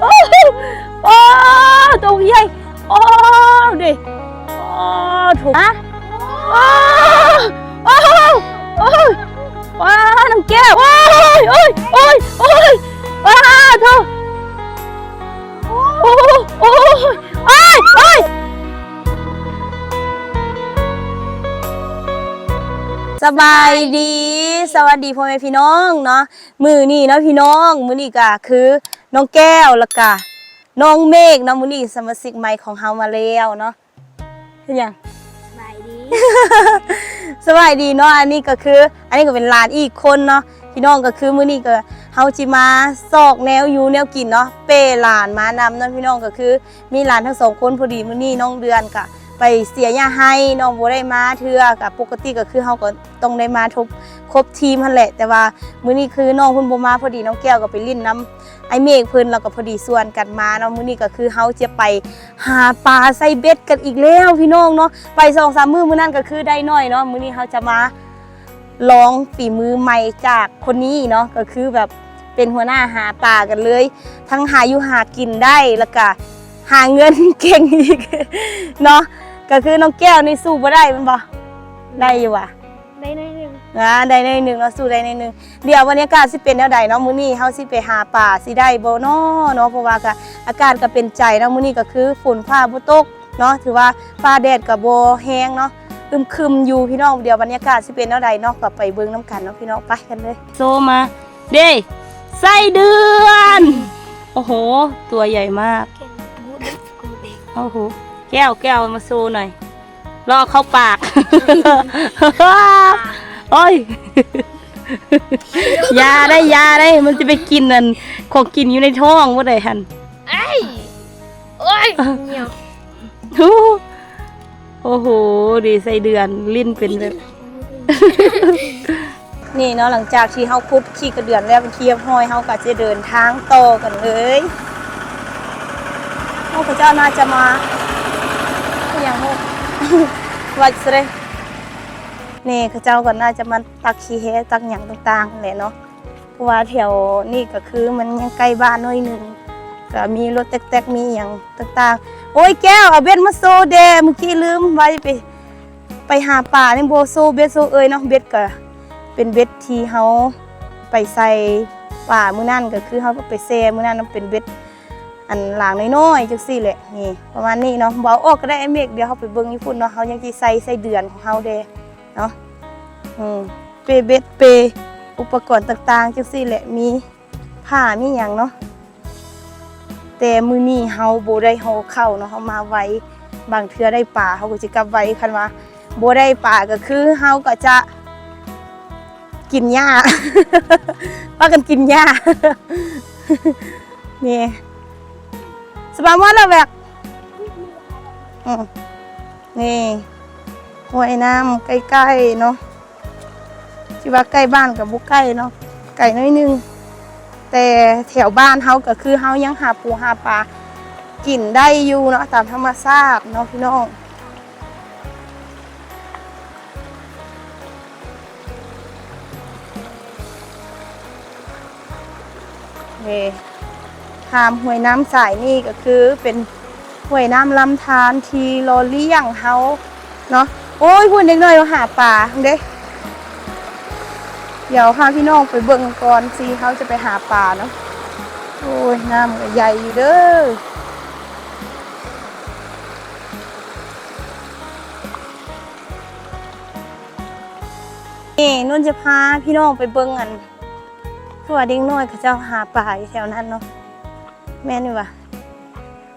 โอ้ยโอ้ยตัวใหญ่โอ้ดิโอ้ถูกนะโอ้โอ้โอ้ว้าน้องแก้วโอ้ยโอ้ยโอ้ยโอ้ยว้าเธอโอ้ยโอ้ยโอ้ยโอ้ยสบายดี สวัสดีพ่อแม่พี่น้องเนาะมือนี่เนาะพี่น้อง มือนี่ก็คือ น้องแก้วแล้วก็น้องเมฆเนาะมือนี่สมาชิกใหม่ของเฮามาแล้วเนาะเป็นหยังสบายดี สบายดีเนาะอันนี้ก็คือ อันนี้ก็เป็นร้านอีกคนเนาะพี่น้องก็คือมื้อนี้ก็เฮาจิมาซอกแนวอยู่แนวกินเนาะเป้หลานมานำเนาะพี่น้องก็คือ มีหลานทั้งสองคนพอดีมื้อนี้น้องเดือนก็ ไปเสียยาให้น้องโบได้มาเทือกับปกติก็คือเฮาก็ต้องได้มาทบครบทีมหั่นแหละ แต่ว่ามื้อนี้คือน้องเพิ่นบ่มาพอดีน้องแก้วก็ไปลิ้นน้ำไอเมฆเพิ่นแล้วก็พอดีส่วนกันมาเนาะมื้อนี้ก็คือเฮาจะไปหาปลาใส่เบ็ดกันอีกแล้วพี่น้องเนาะไปสองสามมื้อมื้อนั้นก็คือได้น้อยเนาะมื้อนี้เฮาจะมาลองฝีมือใหม่จากคนนี้เนาะก็คือแบบเป็นหัวหน้าหาปลากันเลย ทั้งหาอยู่หากินได้แล้วก็หาเงินเก่งอีกเนาะ ก็คือน้องแก้วนี่สู้บ่ได้แมันบ่ได้อยู่ว่ะได้หน่อยหนึ่งนะได้ในหนึ่งเนาะสู้ได้ในหนึ่งเดี๋ยวบรรยากาศสิเป็นแนวใดเนาะมื้อนี้เฮาสิไปหาปลาสิได้บ่เนาะเนาะเพราะว่าก็อากาศก็เป็นใจเนาะมื้อนี้ก็คือฝนฟ้าบ่ตกเนาะถือว่าฟ้าแดดก็บ่แห้งเนาะอึมครึมอยู่พี่น้องเดี๋ยวบรรยากาศสิเป็นเท่าใดเนาะก็ไปเบิ่งน้ำกันเนาะพี่น้องไปกันเลยโซมาเด้ไส้เดือน โอ้โห ตัวใหญ่มาก เก่งกูเด็กกูเด็ก โอ้โห แก้วแก้วมาโซหน่อยรอเข้าปาก โอ้ยยาได้ยาได้มันจะไปกินนั่นของกินอยู่ในท้องว่าได้หันไอ้โอ้ยเหนียวฮู้โอ้โหดีไส้เดือนลิ้นเป็นแบบนี่เนาะหลังจากที่เฮาคุดขี้กระเดือนแล้วเป็นที่เรียบร้อยเฮาก็จะเดินทางต่อกันเลยพระเจ้าน่าจะมาก็ยัง วัดเลยนี่ข้าเจ้าก็น่าจะมาตักขี้แฮตักหยังต่างๆแหละเนาะเพราะว่าแถวนี่ก็คือมันยังใกล้บ้านหน้อยหนึ่งก็มีรถแต๊กๆมีหยังต่างๆ โอ้ยแก้วเอาเบ็ดมาโซเดเมื่อกี้ลืมไว้ไป ไปหาป่าในโบโซเบ็ดโซเอ้ยเนาะเบ็ดก็เป็นเบ็ดที่เขาไปใส่ป่ามื้อนั่นก็คือเขาก็ไปแซ่มื้อนั้นมันเป็นเบ็ด อันหลางน้อยๆจังซี่แหละนี่ประมาณนี้เนาะเอาออกก็ได้ไอเมฆเดี๋ยวเขาไปเบิ่งญี่ปุ่นเนาะเขายังสิใส่ใส่เดือนของเขาเด้เนาะอืมเปเบ็ดเป อุปกรณ์ต่างๆจังซี่แหละมีผ้ามีหยังเนาะแต่มือนี้เฮาโบได้เฮาเข้าเนาะเฮามาไว้บางเทือได้ป่าเขาก็สิกลับไว้คันว่าบ่ได้ป่าก็คือเฮาก็จะกินหญ้าว่ากันกินหญ้านี่ สบายมากแล้วแบกนี่ห้วยน้ำใกล้ๆเนาะที่ว่าใกล้บ้านกับบุกใกล้เนาะไก่น้อยหนึง แต่แถวบ้านเฮาก็คือเฮายังหาปูหาปลากินได้อยู่เนาะตามธรรมชาติเนาะพี่น้องนี่ ทามห้วยน้ำสายนี่ก็คือเป็นห้วยน้ำลำธารที่รเลี้ยงเฮาเนาะโอ้ยพูดเด็กน้อยมาหาปลาเด้เดี๋ยวพาพี่น้องไปเบิ่งก่อนสิเขาจะไปหาปลาเนาะโอ้ยน้ำก็ใหญ่อยู่เด้อนี่นุ่นจะพาพี่น้องไปเบิ่งอันคือว่าเด็กน้อยเขาจ้าหาปลาอยู่แถวนั้นเนาะ แม่นอยู่วะ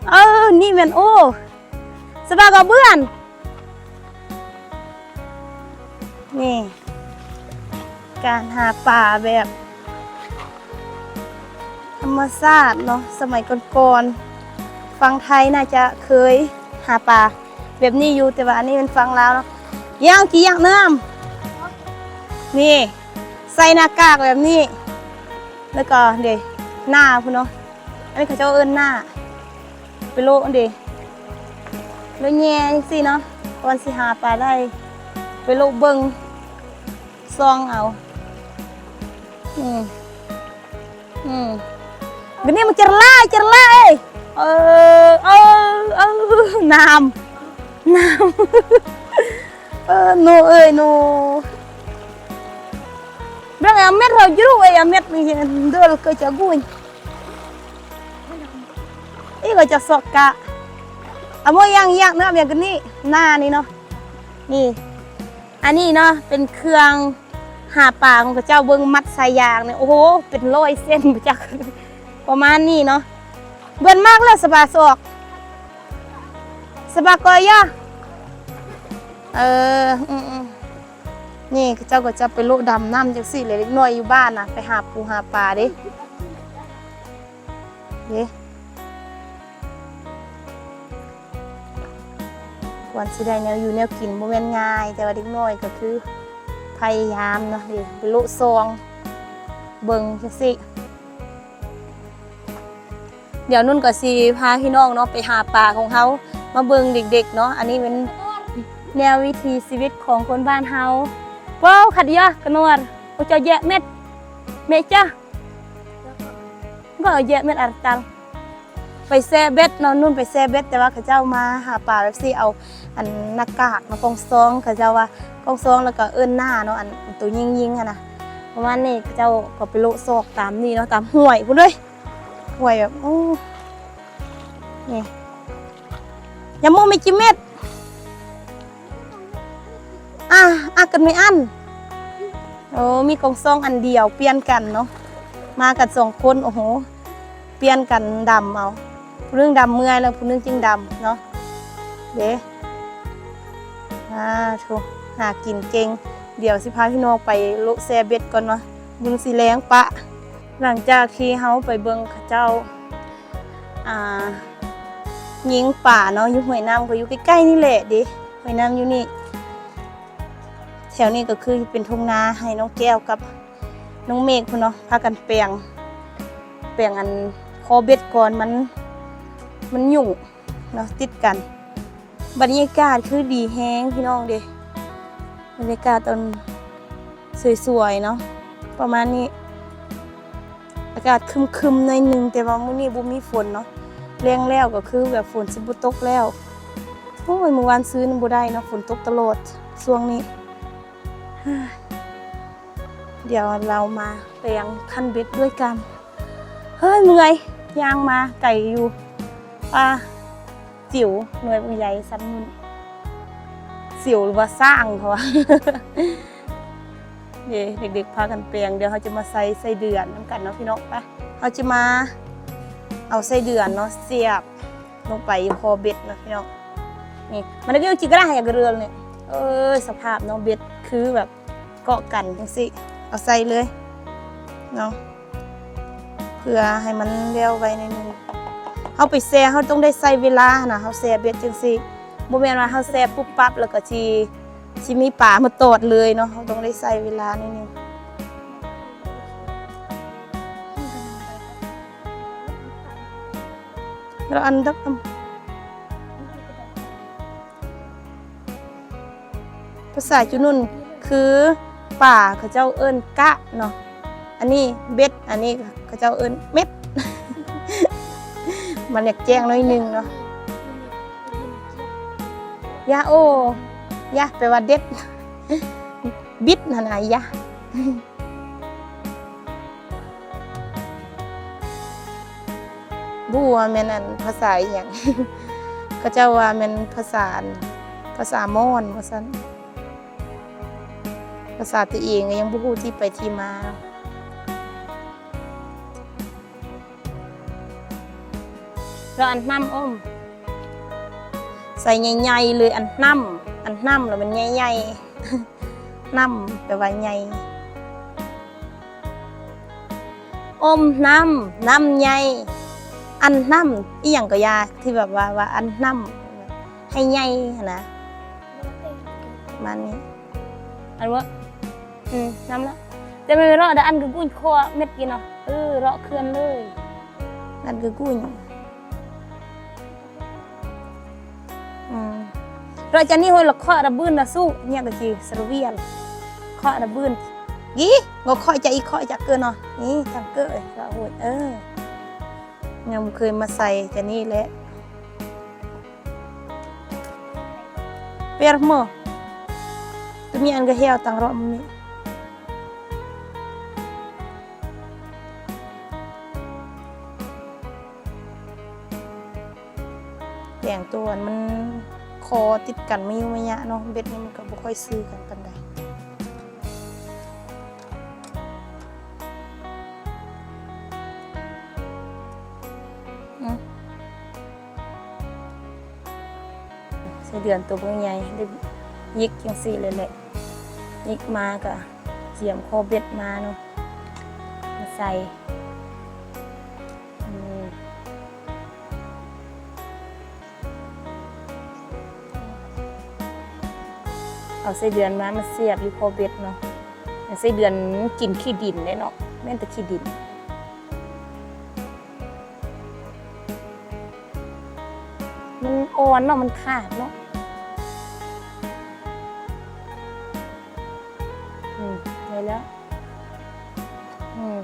เออ นี่แม่นโอ้สบายกับเพื่อนนี่ การหาปลาแบบ ธรรมชาติเนาะสมัยก่อนๆฟังไทยน่าจะเคยหาปลาแบบนี้อยู่แต่ว่าอันนี้เป็นฟังแลาวเนาะย่างกี่ย่างน้ำนี่ ใส่หน้ากากแบบนี้ แล้วก็เดี๋ยวหน้าพุ่นเนาะ อันนี้เขาเจะเอิ้นหน้าไปโลอันเดยวแล้วแง่จังซี่เนาะวันสิหาปลาได้ไปโลเบิงซองเอาอืมอืม Gini mau cerlah, cerlah eh. Eh, eh, eh, nam. Nam. Eh, no ơi, no. Bilang Amet rồi chứ ơi, Amet mình đưa là cơ cho gue. Ini ก็จะ สอกกะเอาโมยังยังเนาะอย่างกันนี่หน้านี่เนาะนี่ อันนี้เนาะเป็นเครื่องหาปลาของเจ้าเบิ้งมัดสายยางเนี่ยโอ้โหเป็นร้อยเส้นพระเจ้าประมาณนี้เนาะเบิ่นมากแล้วสบาสอกสบากอยย่ะเอออนี่เจ้าก็จะไปโลดำน้ำจังสี่เล็กน้อยอยู่บ้านนะไปหาปูหาปลาดิเด้ วันสิได้แนวอยู่แนวกินโมเมนง่าย แต่ว่าเด็กน้อยก็คือพยายามเนาะดิไปโลซองเบิ่งจังสี่เดี๋ยวนุ่นก็สีพาพี่น้องเนาะไปหาปลาของเขามาเบิ่งเด็กๆเนาะอันนี้เป็นแนววิถีชีวิตของคนบ้านเฮาว้าวขัดยะกระนวดโอจะแยะเม็ดเม็ดจ้ะก็เอาแยะเม็ดอะไรตังไปแซ่เบ็ดเนาะนุ่นไปแซ่เบ็ดแต่ว่าเขาเจ้ามาหาปลาแบบซี่เอา อันหน้ากากมากองซองเขาเจ้าว่ากองซองแล้วก็เอิ้นหน้าเนาะอันตัวยิงๆอะนะประมาณนี้เจ้าก็ไปโลซอกตามนี่เนาะตามห้วยพุ่นเลยห่วยแบบโอ้นี่ยาโมไม่จิเม็ดอะอะกันไม่อันโอ้มีกองซองอันเดียวเปลี่ยนกันเนาะมากันสองคนโอ้โหเปลี่ยนกันดำเอาผู้นึงดำเมื่อยแล้วผู้นึงจึงดำเนาะเด้ อ่าถูกหากินเก่ง เดี๋ยวสิพาพี่น้องไปโลุแซเบ็ดก่อนเนาะบึงสีแรงปะ หลังจากที่เฮาไปเบิงเขาเจ้าอ่ายิงป่าเนาะอยู่ห้วยน้ำก็อยู่ใกล้ๆนี่แหละดิห้วยน้ำอยู่นี่ แถวนี้ก็คือเป็นทุ่งนาให้น้องแก้วกับน้องเมฆพุ่นเนาะพากันแปลง แปลงอันคอเบ็ดก่อนมันมันยุ่งเนาะติดกัน บรรยากาศคือดีแฮงพี่น้องเด้บรรยากาศตอนสวยๆเนาะประมาณนี้ อากาศคึมๆหน่อยหนึงแต่ว่ามื้อนี้บ่มีฝนเนาะแรงแล้วก็คือแบบฝนสิบ่ตกแล้วโอ้ยเมื่อวานซื้อนบ่ได้เนาะฝนตกตลอดช่วงนี้ เดี๋ยวเรามาแปลงคันเบ็ดด้วยกัน เฮ้ยเมื่อยยางมาไก่อยู่ปลา จิ๋วหน่วยใหญ่สันมุนสิวหรือว่าสร้างเขาเดี๋ยวเด็กๆพากันเปลียงเดี๋ยวเขาจะมาใส่ไส้เดือนน้ำกันเนาะพี่น้องไปเขาจะมาเอาไส้เดือนเนาะเสียบลงไปคอเบ็ดนะพี่น้องนี่มันก็ยังจิกระหายกระเรือนเนี่ยเออสภาพเนาะเบ็ดคือแบบเกาะกันจังสิเอาใส่เลยเนาะเพื่อให้มันเลี้ยวไว้ในอยหนึง เขาไปแซ่เขาต้องได้ใส่เวลานะเขาแซ่เบ็ดจังสิบ่แม่นว่าเขาแซ่ปุ๊บปั๊บแล้วก็ทีชิมีป่ามาตอดเลยเนาะเราต้องได้ใส่เวลานิดนึงแล้วอันดับภาษาจุนุนคือป่าเขาเจ้าเอิ้นกะเนาะ อันนี้เบ็ด อันนี้เขาเจ้าเอิ้นเม็ด มันอยากแจ้งน้อยหนึงเนาะยาโอยะแปลว่าเด็ด บิดนะนะยะบัวแม่นอันภาษาอย่างก็เจ้าว่าแม่นภาษานภาษามอญว่าซั่นภาษาตัวเองยังบ่ฮู้ที่ไปที่มา แล้วอันน้ำอ้อม ใส่ใหญ่ๆเลยอันน้ำอันน้ำแล้วมันใหญ่ๆน้ำแปลว่าใหญ่อมน้ำน้ำใหญ่อันน้ำอีหยังก็ยาที่แบบว่าว่าอันน้ำให้ใหญ่หั้นนะประมันนี้อันว่าอืมน้ำละแต่ไม่รอดอันก็กุ้ยคอเม็ดกินเนาะเออเราะเคลื่อนเลยอันก็กุ้ย เราจะนี่หอยละเคาะระบืนนะสู้เนี่ยก็คือสรเวียนเคาะระบืนยี่งอเคาะจะอีเคาะจะเกินเนาะนี่จังเกิดละโหดเออยังบ่เคยมาใส่แต่นี่แหละเปียร์โมตัวมีอันก็เหี่ยวตังรอมมีแต่งตัวมัน คอติดกันไม่ยุ่งไม่ยะเนาะเบ็ดนี่มันก็บ่ค่อยซื้อกันปานใดอืมใส่เดือนตัวเบิ่งใหญ่ได้ยิกจังสี่เลยแหละยิกมากะเจียมคอเบ็ดมาเนาะมาใส่ เอาใส่เดือนมามาเสียบอยู่คอเบ็ดเนาะแต่ใส่เดือนกินขี้ดินได้เนาะแม่นแต่ขี้ดินมันอ่อนเนาะมันขาดเนาะอืมได้แล้วอืม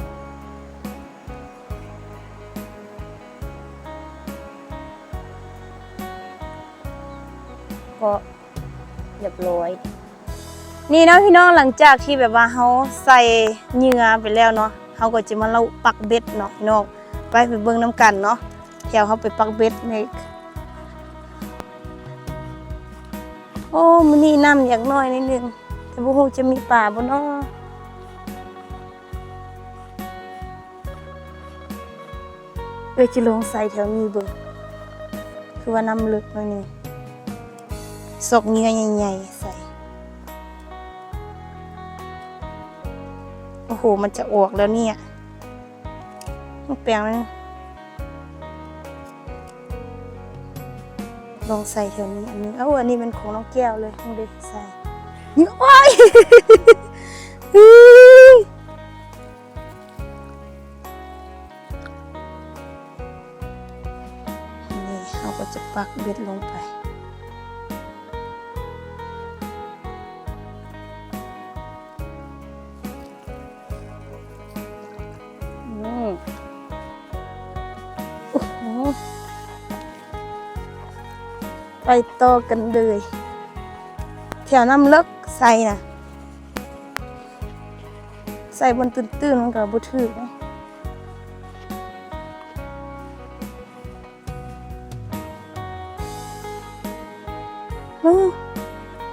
ก็ เรียบร้อย นี่เนาะพี่น้องหลังจากที่แบบว่าเขาใส่เหงื่อไปแล้วเนาะเขาก็จะมาเล่าปักเบ็ดเนาะพี่น้องไปไปเบิ่งน้ำกันเนาะแถวเขาไปปักเบ็ดในโอ้มันนี่น้ำอย่างน้อยนิดนึงแต่บ่ฮู้จะมีป่าบ่เนาะเอ้ยจะลงใส่แถวนี้เบิ่งคือว่าน้ำลึกหน่อยนึง ซกเหงื่อใหญ่ๆใส่ โอ้โห มันจะออกแล้วเนี่ยมันแปลงนี่ลองใส่แถวนี้อันนึงเอ้าอันนี้เป็นของน้องแก้วเลยลองดูใส่นี่โอ้ยนี่เราก็จะปักเบ็ดลงไป ไปต่อกันเลยแถวน้ำเลิกใส่นะใส่บนตื้นๆมันก็บ่ถือนะ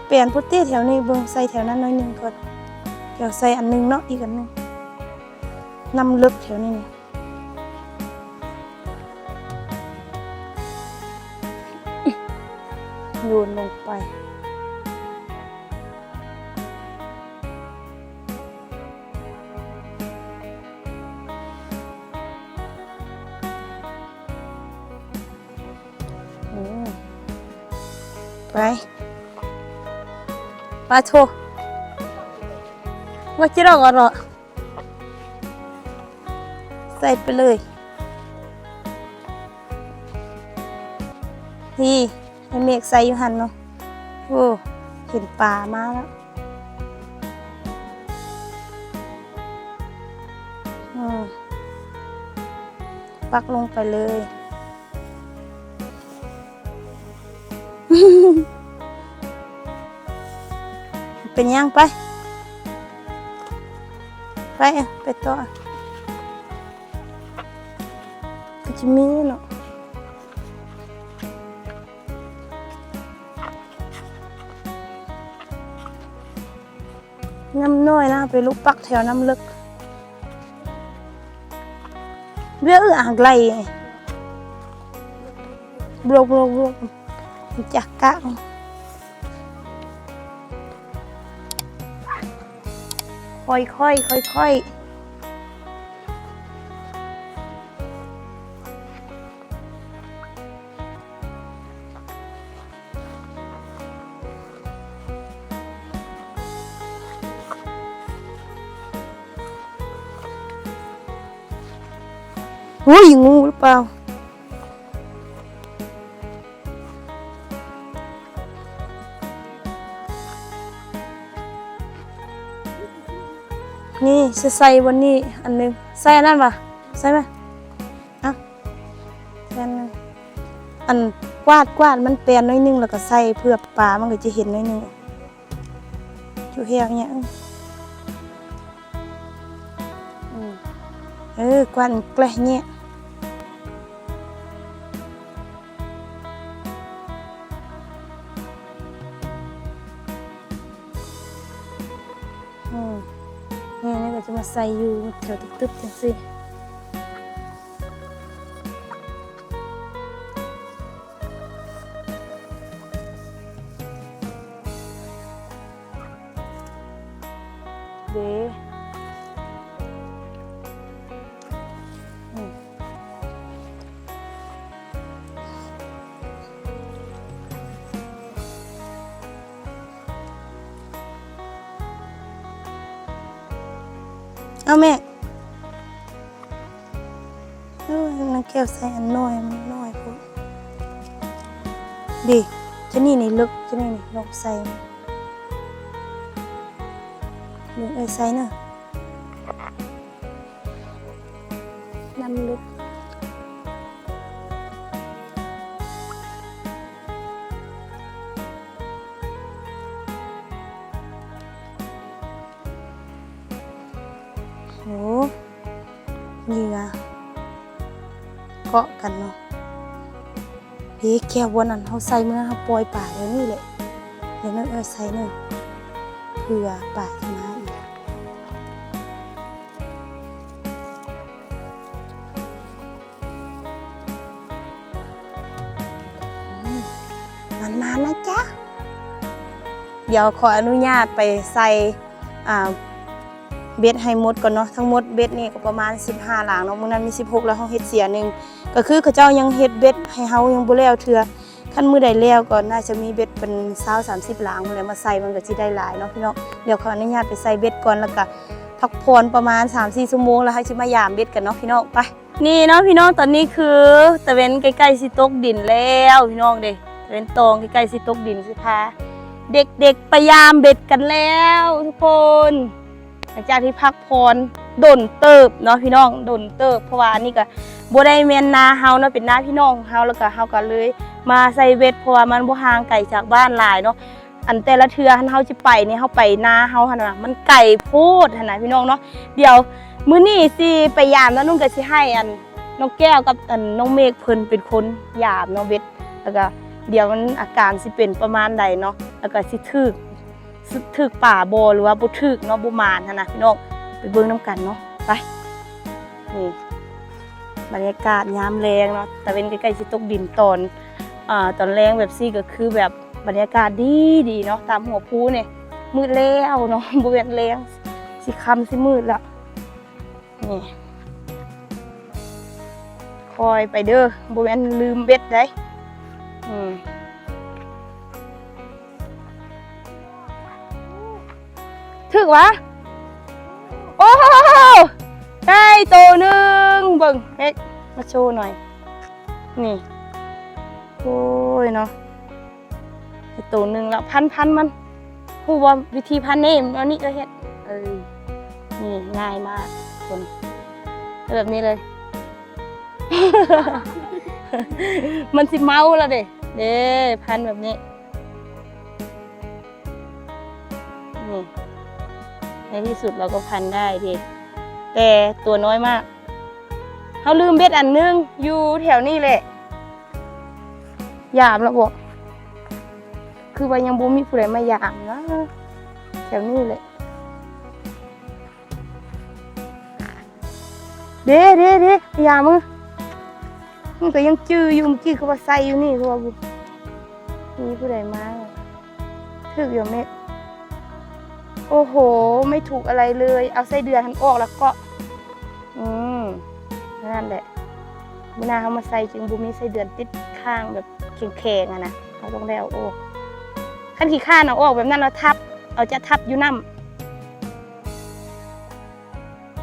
เปลี่ยนพุตตี้แถวนี้เบิ่งใส่แถวนั้นหน้อยหนึงก่อนเดี๋ยวใส่อันหนึงเนาะอีกอันหนึงน้ำลึกแถวนี้ โยนลงไปอืมไปปลาโชว่าจะรอกอะไรใส่ไปเลย นี่ เมฆใสอยู่หันเนาะโอ้เห็นป่ามาแล้วอืมปักลงไปเลย เป็นยังไป ไปอะไปต่อก็จะมีเนาะ น้ำน้อยนะไปลูกปักแถวน้ำลึกเบี้ยอ่างไกลบลกบลกบลกจักกะค่อยค่อยค่อยค่อย ๆเฮ้ยงูหรือเปล่า นี่จะใส่วันนี้อันนึง ใส่อันนั้นปะใส่ไหมอะอันกวาดกวาดมันแปลนน้อยนึงแล้วก็ใส่เพื่อปลามันก็จะเห็นน้อยนึงอยู่เฮียงเนี่ยอืมเออกวาดแกล้เนี่ย นี่ก็จะมาใเอาแม่เอ้ยนางแก้วใส่อันน้อยมันน้อยพุ่นดีจะนี่นี่ลึกจะนี่นี่ลองใส่นหนึ่งเอ้ยไซเนอะ ก้ววันนั้นเขาใส่เมื่อเขาปล่อยป่าเดี๋ยวนี้แหละเดี๋ยวนั่นเออใส่เนอเผื่อป่าจะมาอีกมันมานะจ๊ะ เดี๋ยวขออนุญาตไปใส่เบ็ดให้หมดก่อนเนาะทั้งหมดเบ็ดนี่ก็ประมาณ 15 หลางเนาะมื้อนั้นมี 16 แล้วเฮาเฮ็ดเสียหนึ่ง ก็คือเขาเจ้ายังเฮ็ดเบ็ดให้เฮายังบ่แล้วเทื่อคันมื้อใดแล้วก็น่าจะมีเบ็ดเป็น20 30หลางมื้อแล้วมาใส่มันก็สิได้หลายเนาะพี่น้องเดี๋ยวขออนุญาตไปใส่เบ็ดก่อนแล้วก็พักผ่อนประมาณ3-4ชั่วโมงแล้วให้สิมายามเบ็ดกันเนาะพี่น้องไปนี่เนาะพี่น้องตอนนี้คือตะเวนใกล้ๆสิตกดินแล้วพี่น้องเด้เป็นตองใกล้ๆสิตกดินสิพาเด็กๆพยายามเบ็ดกันแล้วทุกคนหลังจากที่พักพรดนเติบเนาะพี่น้องดนเติบเพราะว่าอันนี่ก็ บ่ได้แม่นนาเฮาเนาะเป็นนาพี่น้องเฮาแล้วก็เฮาก็เลย มาใส่เบ็ดเพราะว่ามันบ่ห่างไกลจากบ้านหลายเนาะอันแต่ละเทือหันเฮาสิไปนี่เฮาไปนาเฮาหั่นน่ะมันไกลโพดหั่นน่ะพี่น้องเนาะเดี๋ยวมื้อนี้สิไปยามแล้วนุ่นก็สิให้อันน้องแก้วกับอันน้องเมฆเพิ่นเป็นคนยามเนาะเบ็ดแล้วก็เดี๋ยวมันอาการสิเป็นประมาณใดเนาะแล้วก็สิถึกสิถึกป่าโบหรือว่าบ่ถึกเนาะบ่มานหั่นนะพี่น้องไปเบิ่งน้ำกันเนาะไปนี่ บรรยากาศยามแรงเนาะแต่เป็นใกล้ๆสิตกดินตอนอ่าตอนแรงแบบซี่ก็คือแบบบรรยากาศดีดีเนาะตามหัวภูเนี่ยมืดแล้วเนาะบ่แม่นแรงสิคำสิมืดล้วนี่คอยไปเด้อบ่แม่นลืมเบ็ดได้อืมถึกวะโอ้ ได้ตัวหนึ่งเบิ่งเอ็กมาโชว์หน่อย นี่ โอ้ยเนาะตัวหนึ่งแล้วพันพันมันผู้ว่าวิธีพันเนี่อันนี้ก็เฮ็ดเออนี่ง่ายมากคนแบบนี้เลย มันสิเมาแล้วเด้เด้พันแบบนี้นี่ในที่สุดเราก็พันได้ดิ แต่ตัวน้อยมากเขาลืมเบ็ดอันนึงอยู่แถวนี้แหละยามแล้วบอกคือว่ายังบ่มีผู้ใดมายามนะแถวนี้แหละเด้เด้เด้ยามมึงมันก็ยังจื้ออยู่เมื่อกี้เขาว่าใส่อยู่นี่เขาว่าบุมีผู้ใดมาถึกอยู่เม็ดโอ้โห ไม่ถูกอะไรเลย เอาไส้เดือนทันออกแล้วก็ อืมนั่นแหละเมื่อหนาเขามาใส่จึงบุมีใส่เดือนติดข้างแบบแข็งๆอะนะเขาต้องได้เอาออกขั้นขี้ข้านเอาออกแบบนั้นเราทับ เอาจะทับอยู่น้ำ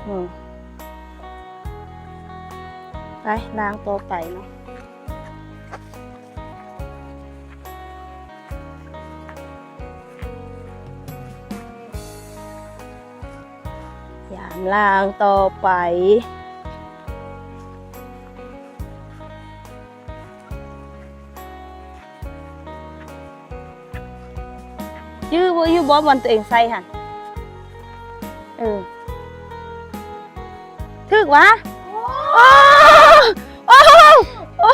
อืมไปล้างตัวไปเนาะำรางต่อไป ยื้อบ่ยื้อบอสบอลตัวเองใส่ฮะเออถึกวะโอ้โอ้โอ้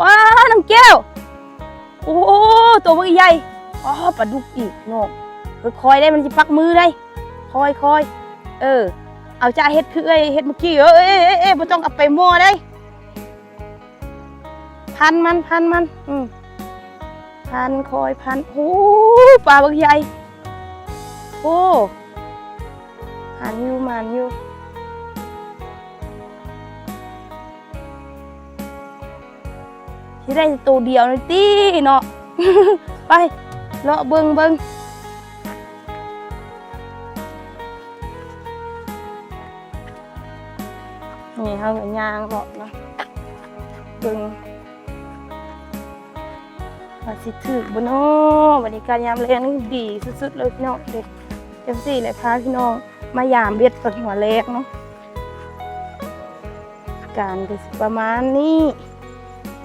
ว้าน้ำแก้ว โอ้ตัวมันใหญ่อ๋อปลาดุกอีกน้องคอยได้มันจะปักมือได้ คอยคอย เออ เอาจ้าเฮ็ดคือเอ้ยเฮ็ดเมื่อกี้เออเอ้ยเอ้ยเอ้ยบ่ต้องเอาไปมั่วได้พันมันพันมัน อืมพันคอยพันโอ้ปลาบักใหญ่โอ้หันอยู่มันอยู่ที่ได้ตัวเดียวนี่ตีเนาะไปเลาะเบิงเบิง เขาก็ย่างเลาะเนาะเบิงว่าสิถือบนโอ้บรรยากาศยามแรงนี่ดีสุดๆเลยพี่น้องเด็กเจ้าสี่เลยพาพี่น้องมายามเบ็ดตอนหัวแรกเนาะการก็สิประมาณนี้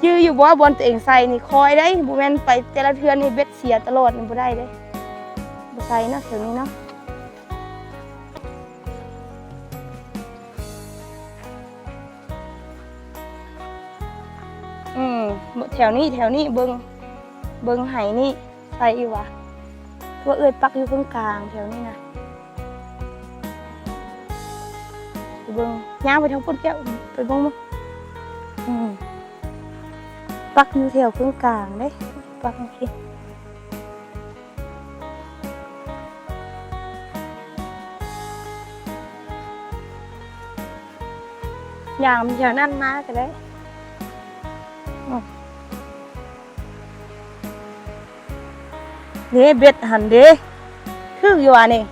ยื้ออยู่บ่ว่าบอลตัวเองใส่นี่คอยได้บ่แม่นไปแต่ละเทือนนี่เบ็ดเสียตลอดนี่บ่ได้เด้บ่ใส่เนาะแถวนี้เนาะ แถวนี้แถวนี้เบิงเบิงไหนี่ใส่อยู่วะตัวเอ้ยปักอยู่ตรงกลางแถวนี้นะเบิงย่างไปทางพุ่นแก้วไปเบิ่งมั้งปักอยู่แถวเครื่องกลางเด้ปักโอเคยามแถวนั้นมาก็ได้ เด้เบ็ดหันเด้คืออยู่อะนี่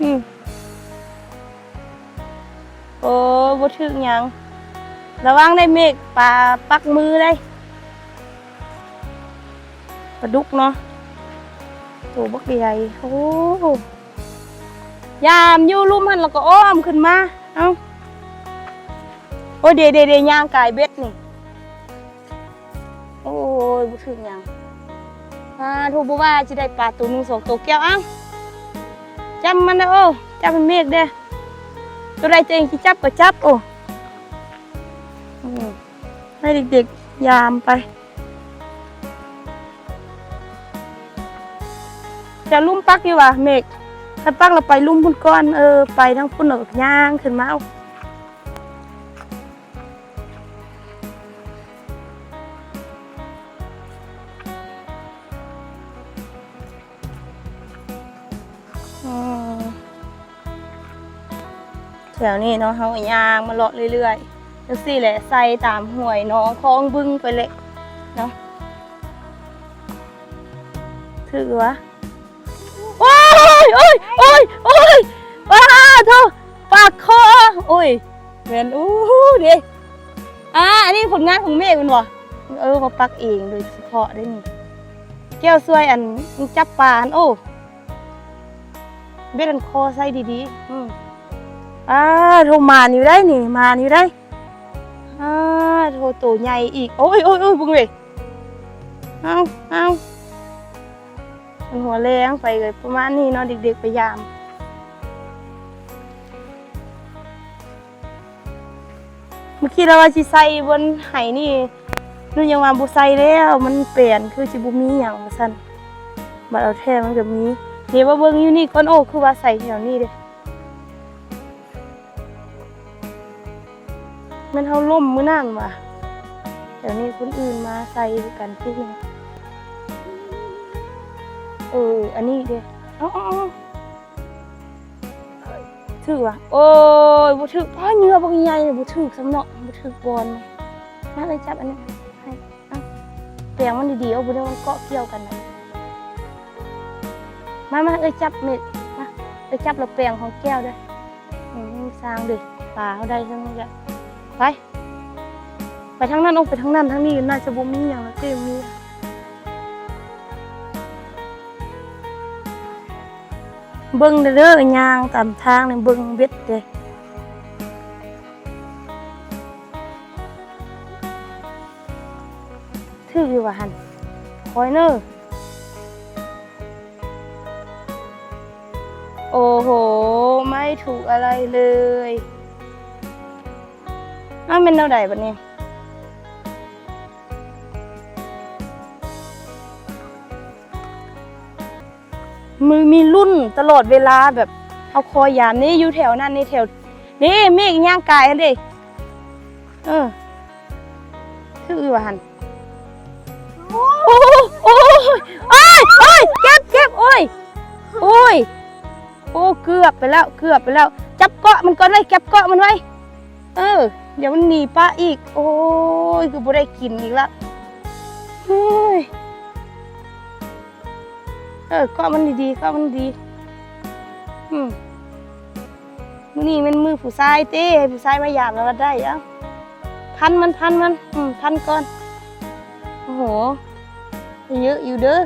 อืมโอ้บ่ถึกหยังระวังได้เมฆปลาปักมือได้ปลาดุกเนาะตัวบักใหญ่โอ้ยามอยู่ลุ่มหันแล้วก็อ้อมขึ้นมา เอ้า โอ้เดเดเดย่างกายเบ็ดนี่ โอ้ยบุถึงยัง อ่าทูบว่าจะได้ปลาตัวนึงสองตัวแก้วอ้าจำมันนะโอ้จำเป็นเมฆเด้อตัวใดตัวเองที่จับก็จับโอ้ให้เด็กๆยามไปจะลุ่มปักอยู่ว่ะเมกถ้าปักเราไปลุ่มพุ่นก้อนเออไปทั้งพุ่นเราย่างขึ้นมาเอา แถวนี้เนาะเขาย่างมาเลาะเรื่อยๆจังสี่แหละใส่ตามห่วยน้องคลองบึ้งไปเลยเนาะถือวะโอ้ยโอ้ยโอ้ยโอ้ยว้าเธอปากคอโอ้ยเห็นอู้ดิอ่าอันนี้ผลงานของเมฆมันวะเออมาปักเองโดยเฉพาะได้นี่แก้วซวยอันจับปลาอันโอ้เบ็ดอันคอใส่ดีๆอืม อ่าโทรมานอยู่ได้นี่มานอยู่ได้อ่าโทตัวใหญ่อีกโอ้ยโอ้ยโอ้ยบุ้งเลยเอาเอาเป็นหัวแรงไปเลยประมาณนี้เนาะเด็กๆพยายามเมื่อกี้เราว่าสิใส่บนไหนี่นู่นยังว่าบุใส่แล้วมันเปลี่ยนคือสิบุมีอย่างว่าซั่นบัดเอาแท้มันก็มีนี่ว่าเบิ่งอยู่นี่ก่อนโอ้คือว่าใส่แถวนี้เด้ มันเท่าล่มมือนั่นว่ะเดี๋ยวนี้คนอื่นมาใส่กันที่นี่เออ อันนี้เด้เอ๋อถือว่ะโอ้ยบ่ถืออ้อเหงื่อบ่ใหญ่เลยบ่ถือสำเนาะบ่ถือบอลมาเลยจับอันนี้ให้เอ้าแปลงมันดีๆเอาบ่ได้มันเกาะเกี่ยวกันนะมามาเอ้ยจับเม็ดมาเอ้ยจับแล้วแปลงของแก้วเด้ออืมสร้างดิปลาเขาได้ทั้งนี้แหละ ไป ไปทางนั้นออกไปทางนั้นทางนี้น่าจะบ่มีอย่างละเต็มมีเบิ้งเด้อยางตามทางนี่เบิ้งเบ็ดเด้ถืออยู่ว่าหั่นคอยเนอร์โอ้โห ไม่ถูกอะไรเลย อ้าวเป็นเท่าไหร่บัดนี้มือมีรุ่นตลอดเวลาแบบเอาคอยามนี่อยู่แถวนั้นนี่แถวนี่เมฆย่างกายอันดิเออคือว่าหันโอ้โอ้ยโอ้ยโอ้ยเก็บเก็บโอ้ยโอ้ยโอ้เกือบไปแล้วเกือบไปแล้ว จับเกาะมันก่อนไว้เก็บเกาะมันไว้ เออ เดี๋ยวมันหนีป้าอีก โอ้ยคือบ่ได้กินอีกละเฮ้ยเออก็มันดีๆก็มันดี อืมมือนี่มันมือผู้ชายเต้ผู้ชายมายามแล้วได้เอ้าพันมันพันมัน อืมพันก่อน โอ้โห เยอะอยู่เด้อ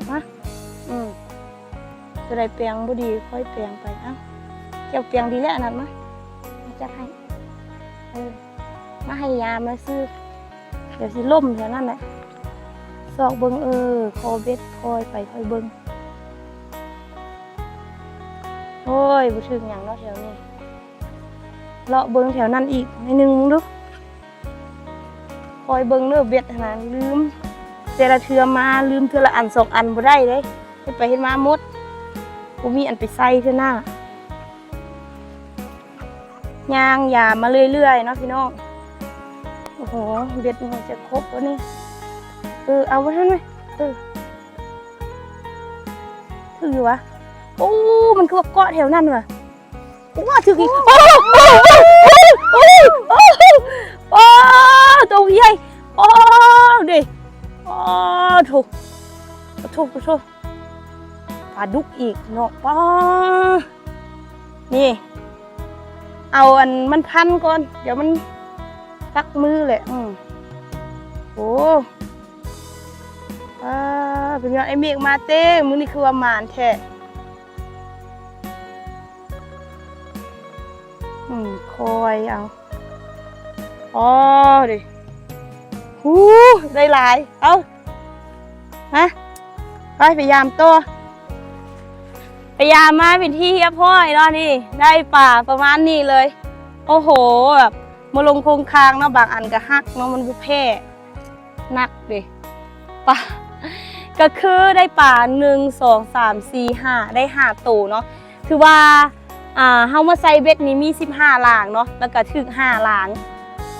บมาอืมจะได้เปียงบ่ดีค่อยเปียงไปเอ้าเจ้าเปียงดีแล้วนั่นมามาจับให้เออมาให้ยามาซื้อเดี๋ยวสิล่มแถวนั้นแหละซอกเบิงเออคอเบ็ดคอยไปคอยเบิงโอ้ยบ่ถึงหยังเนาะแถวนี้เลาะเบิงแถวนั้นอีกในหนึงมึงดูคอยเบิงเด้อเบ็ดขนาดลืม แต่ละเทือมาลืมเทือละอันสองอันบ่ได้เลยเฮ็ดไปเฮ็ดมาหมดกูมีอันไปใส่เท่าหน้ายางยามาเรื่อยๆเนาะพี่น้องโอ้โหเบ็ดมันจะครบวะนี่เออเอาไว้ท่านไหมเออถือวะโอ้มันคือว่าเกาะแถวนั้นวะว้าถืออีกโอ้โอ้โอ้โอ้โอ้โอ้ตัวใหญ่โอ้ดิ โอ้ถูกถูกถูกปลาดุกอีกเนาะป้านี่ เอาอันมันพันก่อน เดี๋ยวมันซักมือแหละอืมโอ้ป้าเป็นยังไอเมฆมาเต้มือนี่คือว่ามานแท้อืมคอยเอาอ๋อดิ หูได้หลาย เอาฮะไปพยายามตัวพยายามมาเป็นที่เฮียพ่อยเนาะนี่ ได้ป่าประมาณนี้เลย โอ้โหแบบมาลงโครงคางเนาะบางอันก็หักเนาะมันบุแพ่หนักดิป่าก็คือได้ป่าหนึ่งสองสามสี่ห้าได้ห้าตัวเนาะคือว่าอ่าเฮามาใส่เบ็ดนี้มีสิบห้าหลางเนาะแล้วก็ถึกห้าหลาง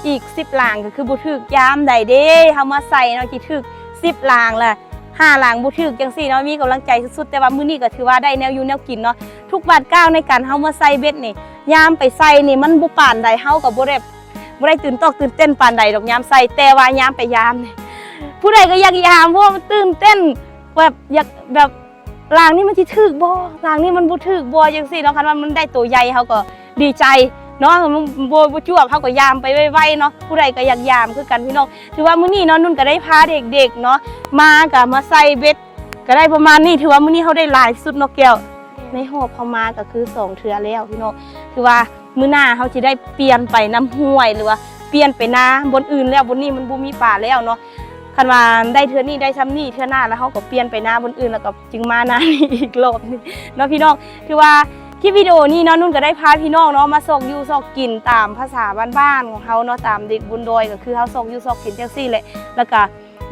อีกสิบหลางก็คือบุถึกยามใดเด้เฮามาใส่เนาะกี่ถึกสิบหลางละห้าหลังบุถึกจังสี่เนาะมีกำลังใจสุดๆแต่ว่ามื้อนี้ก็ถือว่าได้แนวอยู่แนวกินเนาะทุกบาทก้าวในการเฮามาใส่เบ็ดนี่ยามไปใส่นี่มันบ่ปานใดเฮาก็บ่ได้บ่ได้ตื่นตอกตื่นเต้นปานใดดอกยามใส่แต่ว่ายามไปยามนี่ผู้ใดก็อยากยามเพราะมันตื่นเต้นแบบอยากแบบหลางนี่มันสิถึกบ่หลางนี่มันบ่ถึกบ่จังซี่เนาะคันว่ามันได้ตัวใหญ่เฮาก็ดีใจ เนาะมันบ่บ่จวบเฮาก็ยามไปไวๆเนาะผู้ใดก็อยากยามคือกันพี่น้องถือว่ามื้อนี้เนาะนุ่นก็ได้พาเด็กๆเนาะมากับมาใส่เบ็ดก็ได้ประมาณนี้ถือว่ามื้อนี้เขาได้หลายสุดเนกแก้วในหอบเขามาก็คือสองเทือแล้วพี่น้องถือว่ามื้อหน้าเขาจะได้เปลี่ยนไปน้ำห้วยหรือว่าเปลี่ยนไปนาบนอื่นแล้วบนนี้มันบ่มีป่าแล้วเนาะคันว่าได้เทือนี้ได้ซ้ำนี่เทือหน้าแล้วเขาก็เปลี่ยนไปนาบนอื่นแล้วก็จึงมานานี้อีกรอบหนึงเนาะพี่น้องถือว่า คลิปวิดีโอนี้เนาะนุ่นก็ได้พาพี่น้องเนาะมาซอกอยู่ซอกกินตามภาษาบ้านๆของเขาเนาะตามเด็กบุญดอยก็คือเขาซอกอยู่ซอกกินจังซี่แหละแล้วก็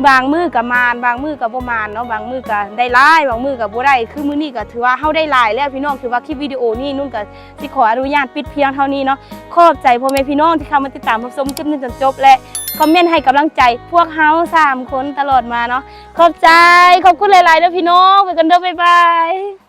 บางมือกับมานบางมือกับบ่มานเนาะบางมือกับได้ลายบางมือกับบ่ได้คือมือนี้ก็ถือว่าเฮาได้ลายแล้วพี่น้องถือว่าคลิปวิดีโอนี้นุ่นก็สิขออนุญาตปิดเพียงเท่านี้เนาะขอบใจพ่อแม่พี่น้องที่เข้ามาติดตามรับชมคลิปนี้จนจบและคอมเมนต์ให้กำลังใจพวกเฮาสามคนตลอดมาเนาะขอบใจขอบคุณหลายๆเด้อพี่น้องไปกันเด้อบ๊ายบาย